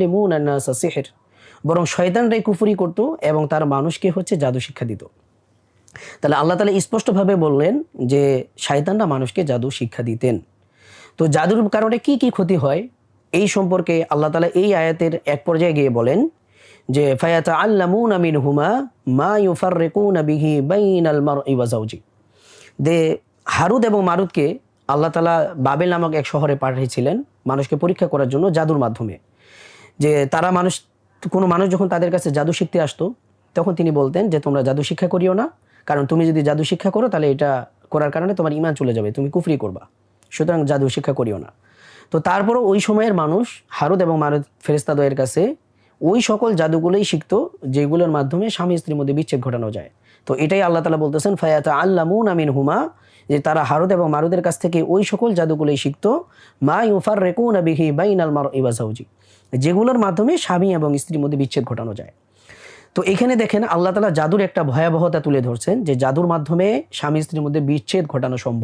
লিমুন আন্নাসা সিহির বরং শয়তানরাই কুফরি করত এবং তার মানুষকে হচ্ছে জাদু শিক্ষা দিত। তাহলে আল্লাহ তালা স্পষ্টভাবে বললেন যে, শয়তানরা মানুষকে জাদু শিক্ষা দিতেন। তো জাদুর কারণে কি কি ক্ষতি হয়? এই সম্পর্কে আল্লাহ তালা এই আয়াতের এক পর্যায়ে গিয়ে বলেন যে ফায়াতা আল্লামুন আমিন হুমা মা ইউফার রেকুন বিহি বাইন আলমার ইওয়াজাউজি দে, হারুদ এবং মারুদকে আল্লাহ তালা বাবেল নামক এক শহরে পাঠিয়েছিলেন মানুষকে পরীক্ষা করার জন্য জাদুর মাধ্যমে। যে তারা মানুষ, কোনো মানুষ যখন তাদের কাছে জাদু শিখতে আসতো, তখন তিনি বলতেন যে, তোমরা জাদু শিক্ষা করিও না, কারণ তুমি যদি জাদু শিক্ষা করো, তাহলে এটা করার কারণে তোমার ইমান চলে যাবে, তুমি কুফরি করবা। সুতরাং জাদু শিক্ষা করিও না। তো তারপরও ওই সময়ের মানুষ, হারুদ এবং মারুদ ফেরেস্তাদয়ের কাছে ওই সকল জাদুগুলোই শিখতো, যেগুলোর মাধ্যমে স্বামী স্ত্রীর মধ্যে বিচ্ছেদ ঘটানো যায়। তো এটাই আল্লাহ তালা বলতেছেন ফায়াতা আল্লামুন আমিন হুমা যে তারা হারুদ এবং মারুদের কাছ থেকে ওই সকল জাদুগুলোই শিখত, মা ইউফার রেকুন বিহি বাইন আল মার ইবাজাউজি যেগুলোর মাধ্যমে স্বামী এবং স্ত্রীর মধ্যে বিচ্ছেদ ঘটানো যায়। তো এখানে দেখেন আল্লাহ তালা জাদুর একটা ভয়াবহতা তুলে ধরছেন যে জাদুর মাধ্যমে স্বামী স্ত্রীর মধ্যে বিচ্ছেদ ঘটানো সম্ভব